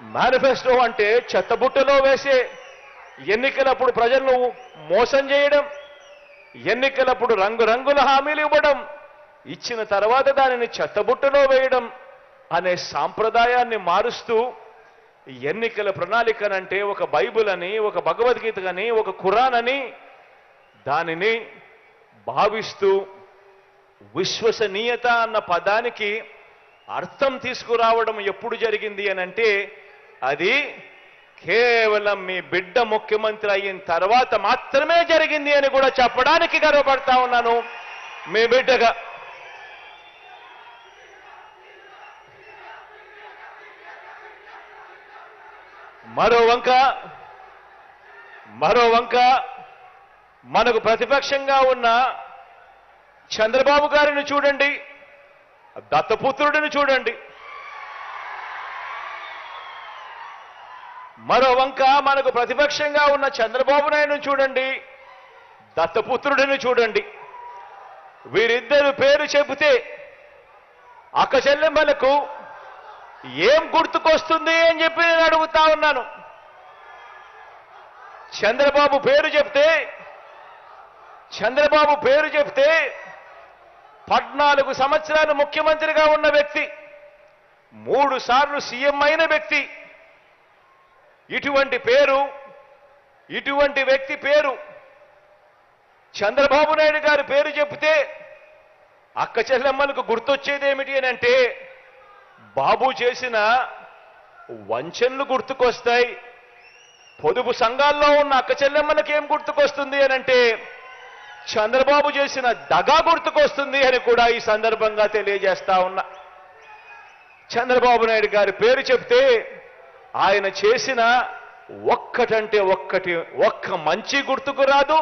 Manifesto అంటే చెత్తబుట్టలో వేసే ఎన్నికలప్పుడు ప్రజలను మోసం చేయడం ఎన్నికలప్పుడు రంగురంగుల హామీలు ఇవ్వడం ఇచ్చిన తర్వాత దానిని చెత్తబుట్టలో వేయడం అనే సాంప్రదాయాన్ని మారుస్తూ ఎన్నికల ప్రణాళికనంటే ఒక బైబిల్ అని ఒక భగవద్గీత అని ఒక ఖురాన్ అని దానిని భావిస్తూ విశ్వసనీయత అన్న పదానికి అర్థం తీసుకురావడం ఎప్పుడు జరిగింది అని అంటే అది కేవలం మీ బిడ్డ ముఖ్యమంత్రి అయిన తర్వాత మాత్రమే జరిగింది అని కూడా చెప్పడానికి గర్వపడతా ఉన్నాను. మీ బిడ్డగా. మరో వంక మరో వంక మనకు ప్రతిపక్షంగా ఉన్న చంద్రబాబు గారిని చూడండి దత్తపుత్రుడిని చూడండి. మరో వంక మనకు ప్రతిపక్షంగా ఉన్న చంద్రబాబు నాయుడు చూడండి దత్తపుత్రుడిని చూడండి. వీరిద్దరు పేరు చెబితే అక్క చెల్లెమ్మలకు ఏం గుర్తుకొస్తుంది అని చెప్పి నేను అడుగుతా ఉన్నాను. చంద్రబాబు పేరు చెప్తే చంద్రబాబు పేరు చెప్తే పద్నాలుగు సంవత్సరాలు ముఖ్యమంత్రిగా ఉన్న వ్యక్తి మూడు సార్లు సీఎం అయిన వ్యక్తి ఇటువంటి పేరు ఇటువంటి వ్యక్తి పేరు. చంద్రబాబు నాయుడు గారి పేరు చెప్తే అక్క చెల్లెమ్మలకు గుర్తొచ్చేది ఏమిటి అని అంటే బాబు చేసిన వంచనలు గుర్తుకొస్తాయి. పొదుపు సంఘాల్లో ఉన్న అక్క చెల్లెమ్మలకి ఏం గుర్తుకొస్తుంది అని అంటే చంద్రబాబు చేసిన దగా గుర్తుకొస్తుంది అని కూడా ఈ సందర్భంగా తెలియజేస్తా ఉన్నా. చంద్రబాబు నాయుడు గారి పేరు చెప్తే ఆయన చేసిన ఒక్కటంటే ఒక్కటి ఒక్క మంచి గుర్తుకు రాదు.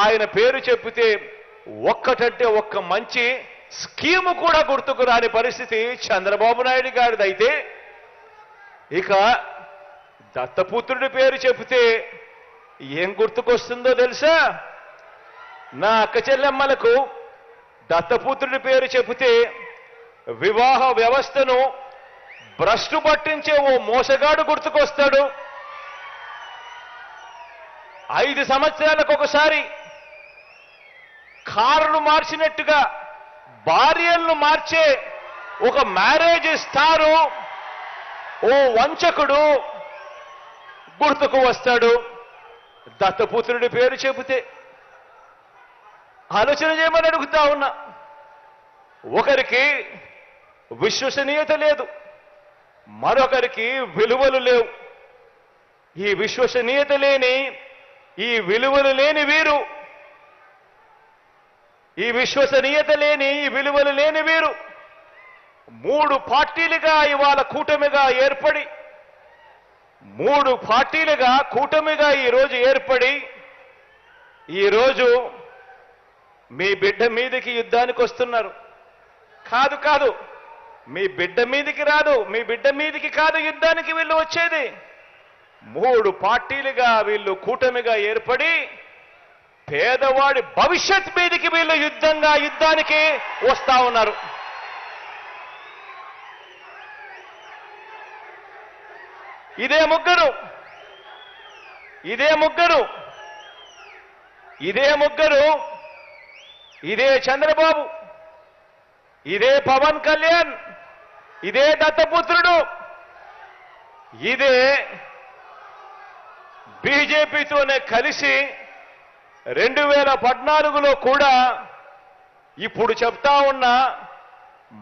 ఆయన పేరు చెప్పితే ఒక్కటంటే ఒక్క మంచి స్కీము కూడా గుర్తుకు రాని పరిస్థితి చంద్రబాబు నాయుడు గారిదైతే ఇక దత్తపుత్రుడి పేరు చెబితే ఏం గుర్తుకొస్తుందో తెలుసా? నా అక్క చెల్లెమ్మలకు దత్తపుత్రుడి పేరు చెబితే వివాహ వ్యవస్థను భ్రష్టు పట్టించే ఓ మోసగాడు గుర్తుకొస్తాడు. ఐదు సంవత్సరాలకు ఒకసారి కారును మార్చినట్టుగా భార్యలను మార్చే ఒక మ్యారేజ్ స్టారు ఓ వంచకుడు గుర్తుకు వస్తాడు. దత్తపుత్రుడి పేరు చెబితే ఆలోచన చేయమని అడుగుతా ఉన్నా. ఒకరికి విశ్వసనీయత లేదు. మరొకరికి విలువలు లేవు. ఈ విశ్వసనీయత లేని ఈ విలువలు లేని వీరు. ఈ విశ్వసనీయత లేని ఈ విలువలు లేని వీరు. మూడు పార్టీలుగా ఇవాళ కూటమిగా ఏర్పడి మూడు పార్టీలుగా కూటమిగా ఈరోజు ఏర్పడి ఈరోజు మీ బిడ్డ మీదకి యుద్ధానికి వస్తున్నారు. కాదు కాదు. మీ బిడ్డ మీదికి రాదు మీ బిడ్డ మీదికి కాదు యుద్ధానికి వీళ్ళు వచ్చేది. మూడు పార్టీలుగా వీళ్ళు కూటమిగా ఏర్పడి పేదవాడి భవిష్యత్ మీదికి వీళ్ళు యుద్ధంగా యుద్ధానికి వస్తా ఉన్నారు. ఇదే ముగ్గురు. ఇదే ముగ్గురు. ఇదే ముగ్గురు. ఇదే చంద్రబాబు. ఇదే పవన్ కళ్యాణ్. ఇదే దత్తపుత్రుడు. ఇదే బీజేపీతోనే కలిసి రెండు వేల పద్నాలుగులో కూడా ఇప్పుడు చెప్తా ఉన్న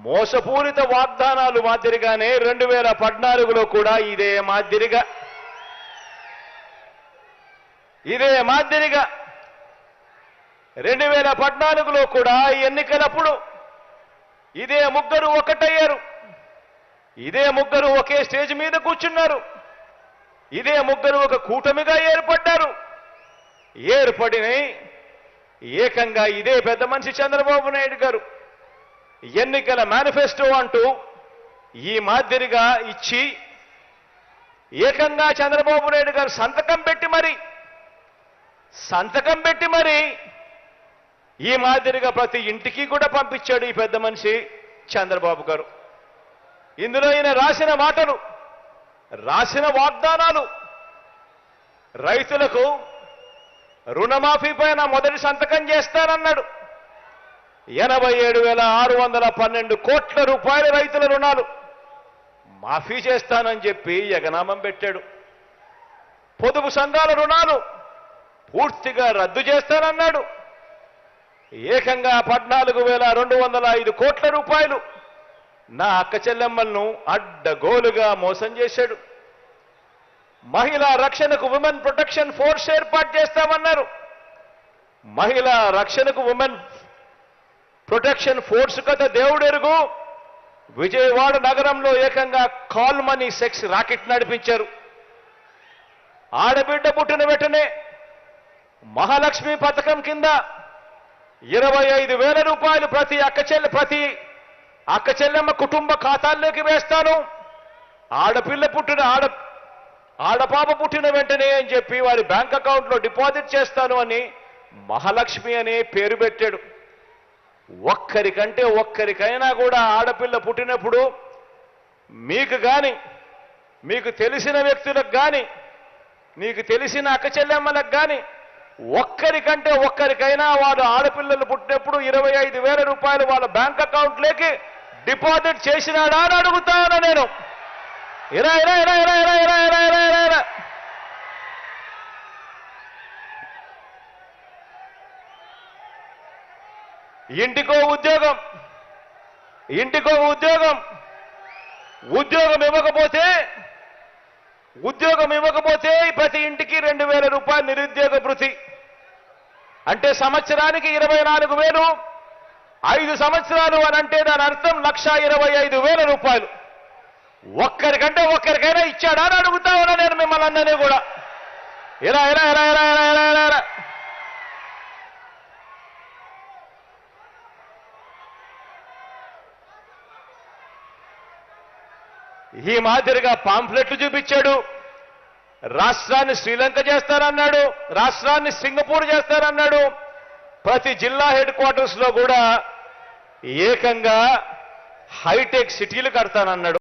మోసపూరిత వాగ్దానాలు మాదిరిగానే రెండు వేల పద్నాలుగులో కూడా ఇదే మాదిరిగా. ఇదే మాదిరిగా రెండు వేల పద్నాలుగులో కూడా ఈ ఎన్నికలప్పుడు ఇదే ముగ్గురు ఒకటయ్యారు. ఇదే ముగ్గురు ఒకే స్టేజ్ మీద కూర్చున్నారు. ఇదే ముగ్గురు ఒక కూటమిగా ఏర్పడ్డారు. ఏర్పడిన ఏకంగా ఇదే పెద్ద మనిషి చంద్రబాబు నాయుడు గారు ఎన్నికల మేనిఫెస్టో అంటూ ఈ మాదిరిగా ఇచ్చి ఏకంగా చంద్రబాబు నాయుడు గారు సంతకం పెట్టి మరి సంతకం పెట్టి మరి ఈ మాదిరిగా ప్రతి ఇంటికి కూడా పంపించాడు ఈ పెద్ద మనిషి చంద్రబాబు గారు. ఇందులో ఈయన రాసిన మాటలు రాసిన వాగ్దానాలు. రైతులకు రుణమాఫీ పైన మొదటి సంతకం చేస్తానన్నాడు. ఎనభై ఏడు వేల ఆరు వందల పన్నెండు కోట్ల రూపాయల రైతుల రుణాలు మాఫీ చేస్తానని చెప్పి ఎగనామం పెట్టాడు. పొదుపు సంఘాల రుణాలు పూర్తిగా రద్దు చేస్తానన్నాడు. ఏకంగా పద్నాలుగు వేల రెండు వందల ఐదు కోట్ల రూపాయలు నా అక్క చెల్లెమ్మలను అడ్డగోలుగా మోసం చేశాడు. మహిళా రక్షణకు ఉమెన్ ప్రొటెక్షన్ ఫోర్స్ ఏర్పాటు చేస్తామన్నారు. మహిళా రక్షణకు ఉమెన్ ప్రొటెక్షన్ ఫోర్స్ కథ దేవుడెరుగు. విజయవాడ నగరంలో ఏకంగా కాల్ మనీ సెక్స్ రాకెట్ నడిపించారు. ఆడబిడ్డ పుట్టిన వెంటనే మహాలక్ష్మి పథకం కింద ఇరవై ఐదు వేల రూపాయలు ప్రతి అక్క చెల్లె ప్రతి అక్క చెల్లెమ్మ కుటుంబ ఖాతాల్లోకి వేస్తాను. ఆడపిల్ల పుట్టిన ఆడ ఆడపాప పుట్టిన వెంటనే అని చెప్పి వారి బ్యాంక్ అకౌంట్లో డిపాజిట్ చేస్తాను అని మహాలక్ష్మి అనే పేరు పెట్టాడు. ఒక్కరికంటే ఒక్కరికైనా కూడా ఆడపిల్ల పుట్టినప్పుడు మీకు కానీ మీకు తెలిసిన వ్యక్తులకు కానీ నీకు తెలిసిన అక్క చెల్లెమ్మలకు కానీ ఒక్కరికంటే ఒక్కరికైనా వాడు ఆడపిల్లలు పుట్టినప్పుడు ఇరవై ఐదు వేల రూపాయలు వాళ్ళ బ్యాంక్ అకౌంట్లోకి డిపాజిట్ చేసినాడా అని అడుగుతాను నేను? ఇరా ఇరా ఇరా ఇరా ఇరా ఇరా ఇరా ఇరా ఇరా ఇరా ఇంటికో ఉద్యోగం ఇంటికో ఉద్యోగం. ఉద్యోగం ఇవ్వకపోతే ఉద్యోగం ఇవ్వకపోతే ప్రతి ఇంటికి రెండు వేల రూపాయలు నిరుద్యోగ భృతి అంటే సంవత్సరానికి ఇరవై నాలుగు వేలు ఐదు సంవత్సరాలు అని అంటే దాని అర్థం లక్ష ఇరవై ఐదు వేల రూపాయలు. ఒక్కరికంటే ఒక్కరికైనా ఇచ్చాడా అని అడుగుతా ఉన్నా నేను మిమ్మల్ని అందరినీ కూడా. ఇలా ఇలా ఇలా ఇలా ఇలా ఇలా ఇలా ఇలా. ఈ మాదిరిగా పాంఫ్లెట్లు చూపించాడు. రాష్ట్రాన్ని శ్రీలంక చేస్తారన్నాడు రాష్ట్రాన్ని సింగపూర్ చేస్తారన్నాడు ప్రతి జిల్లా హెడ్ క్వార్టర్స్లో కూడా ఏకంగా హైటెక్ సిటీలు కడతానన్నాడు.